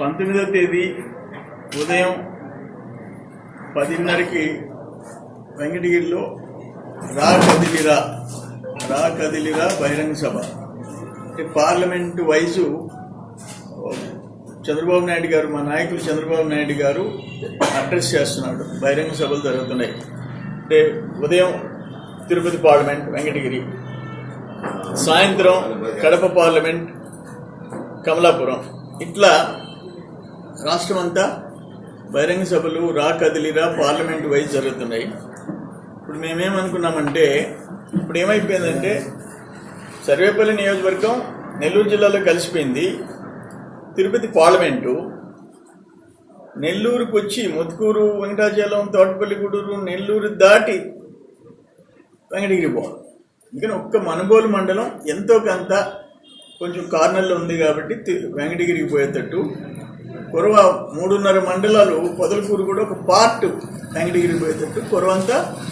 పంతొమ్మిదవ తేదీ ఉదయం పదిన్నరకి వెంకటగిరిలో రా కదిలిరా రా కదిలిరా బహిరంగ సభ. అంటే పార్లమెంటు వయసు చంద్రబాబు నాయుడు గారు మా నాయకులు చంద్రబాబు నాయుడు గారు అడ్రస్ చేస్తున్నాడు. బహిరంగ సభలు జరుగుతున్నాయి. అంటే ఉదయం తిరుపతి పార్లమెంట్ వెంకటగిరి. సాయంత్రం కడప పార్లమెంట్ కమలాపురం. ఇట్లా రాష్ట్రం అంతా బహిరంగ సభలు రా కదిలిరా పార్లమెంట్ వైజ్ జరుగుతున్నాయి. ఇప్పుడు మేమేమనుకున్నామంటే ఇప్పుడు ఏమైపోయిందంటే సర్వేపల్లి నియోజకవర్గం నెల్లూరు జిల్లాలో కలిసిపోయింది. తిరుపతి పార్లమెంటు. నెల్లూరుకు వచ్చి ముత్కూరు వెంకటాచలం తోటపల్లి గూడూరు నెల్లూరు దాటి వెంకటగిరి పోవాలి. అందుకని ఒక్క మనుగోలు మండలం ఎంతో కొంత కొంచెం కార్నర్లో ఉంది కాబట్టి వెంకటగిరికి పోయేటట్టు కొరవ మూడున్నర మండలాలు పొదలకూరు కూడా ఒక పార్ట్ వెంకటగిరి పోయేటట్టు కొరవ అంతా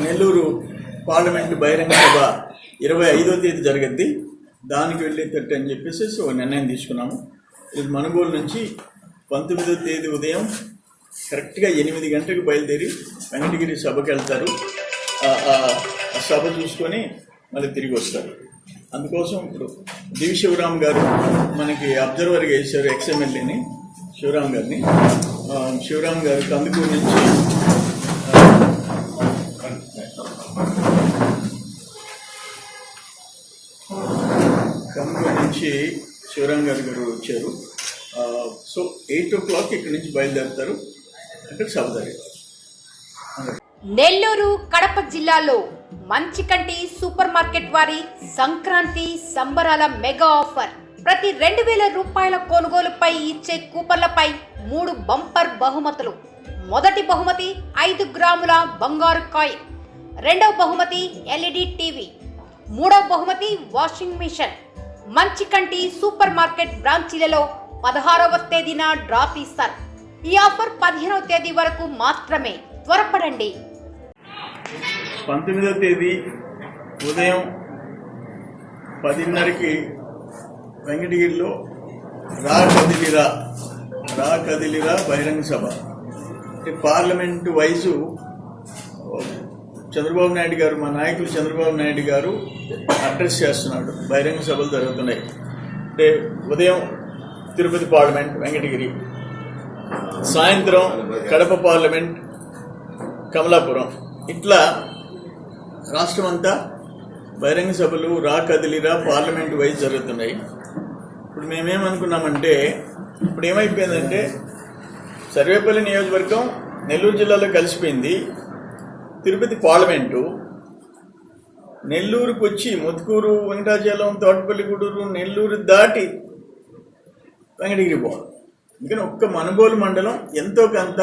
నెల్లూరు పార్లమెంట్ బహిరంగ సభ ఇరవై ఐదో తేదీ జరగద్ది దానికి వెళ్ళేటట్టు అని చెప్పేసి ఒక నిర్ణయం తీసుకున్నాము. ఇది మనుగోలు నుంచి పంతొమ్మిదో తేదీ ఉదయం కరెక్ట్గా ఎనిమిది గంటలకు బయలుదేరి వెంకటగిరి సభకి వెళ్తారు. ఆ- ఆ సభ చూసుకొని మళ్ళీ తిరిగి వస్తారు. అందుకోసం ఇప్పుడు దివి శివరామ్ గారు మనకి అబ్జర్వర్గా వేశారు ఎక్స్ఎమ్మెల్యేని శివరామ్ గారిని. శివరామ్ గారు కందుకూరు నుంచి కందుకూరు నుంచి శివరామ్ గారు గారు వచ్చారు. సో ఎయిట్ ఓ క్లాక్ ఇక్కడ నుంచి బయలుదేరుతారు. అక్కడ సభ నెల్లూరు కడప జిల్లాలో మంచికంటి సూపర్ మార్కెట్ వారి సంక్రాంతి సంబరాల మెగా ఆఫర్. ప్రతి రెండు వేల రూపాయల కొనుగోలుపై ఇచ్చే కూపన్లపై మూడు బంపర్ బహుమతులు. మొదటి బహుమతి ఐదు గ్రాముల బంగారు కాయిన్. రెండవ బహుమతి ఎల్ఈడి టీవీ. మూడవ బహుమతి washing machine. Manchikanti super market బ్రాంచీలలో పదహారవ తేదీన డ్రా తీస్తారు ఈ ఆఫర్ పదిహేనవ తేదీ వరకు మాత్రమే. త్వరపడండి. పంతొమ్మిదవ తేదీ ఉదయం పదిన్నరకి వెంకటగిరిలో రా కదిలిరా రా కదిలిరా బహిరంగ సభ. అంటే పార్లమెంటు వయసు చంద్రబాబు నాయుడు గారు మా నాయకులు చంద్రబాబు నాయుడు గారు అడ్రస్ చేస్తున్నాడు. బహిరంగ సభలు జరుగుతున్నాయి. అంటే ఉదయం తిరుపతి పార్లమెంట్ వెంకటగిరి. సాయంత్రం కడప పార్లమెంట్ కమలాపురం. ఇట్లా రాష్ట్రం అంతా బహిరంగ సభలు రా కదిలిరా పార్లమెంట్ వైజ్ జరుగుతున్నాయి. ఇప్పుడు మేమేమనుకున్నామంటే ఇప్పుడు ఏమైపోయిందంటే సర్వేపల్లి నియోజకవర్గం నెల్లూరు జిల్లాలో కలిసిపోయింది. తిరుపతి పార్లమెంటు. నెల్లూరుకు వచ్చి ముత్కూరు వెంకటాచలం తోటపల్లి గూడూరు నెల్లూరు దాటి వెంకటగిరి పోవాలి. అందుకని ఒక్క మనుగోలు మండలం ఎంతో కొంత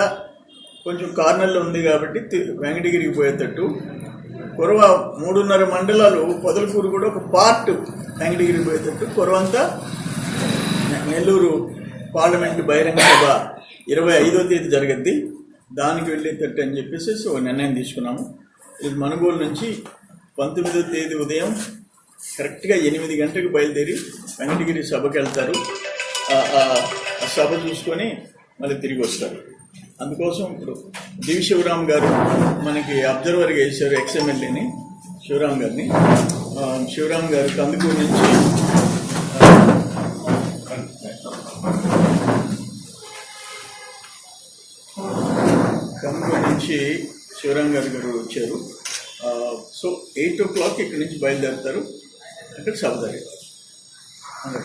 కొంచెం కార్నర్లో ఉంది కాబట్టి వెంకటగిరికి పోయేటట్టు కొరవ మూడున్నర మండలాలు పొదలకూరు కూడా ఒక పార్ట్ వెంకటగిరి పోయేటట్టు కురవంతా నె- నెల్లూరు పార్లమెంట్ బహిరంగ సభ ఇరవై ఐదో తేదీ జరగద్ది దానికి వెళ్ళేటట్టు అని చెప్పేసి ఒక నిర్ణయం తీసుకున్నాము. ఇది మనుగోలు నుంచి పంతొమ్మిదో తేదీ ఉదయం కరెక్ట్గా ఎనిమిది గంటలకు బయలుదేరి వెంకటగిరి సభకి వెళ్తారు. ఆ- ఆ సభ చూసుకొని మళ్ళీ తిరిగి వస్తారు. అందుకోసం ఇప్పుడు డివి శివరామ్ గారు మనకి అబ్జర్వర్గా వేశారు ఎక్స్ఎమ్మెల్యేని శివరామ్ గారిని. శివరామ్ గారు కందుకూరు నుంచి కందుకూరు నుంచి శివరామ్ గారు గారు వచ్చారు. సో ఎయిట్ ఓ క్లాక్ ఇక్కడ నుంచి బయలుదేరుతారు. అక్కడ సభ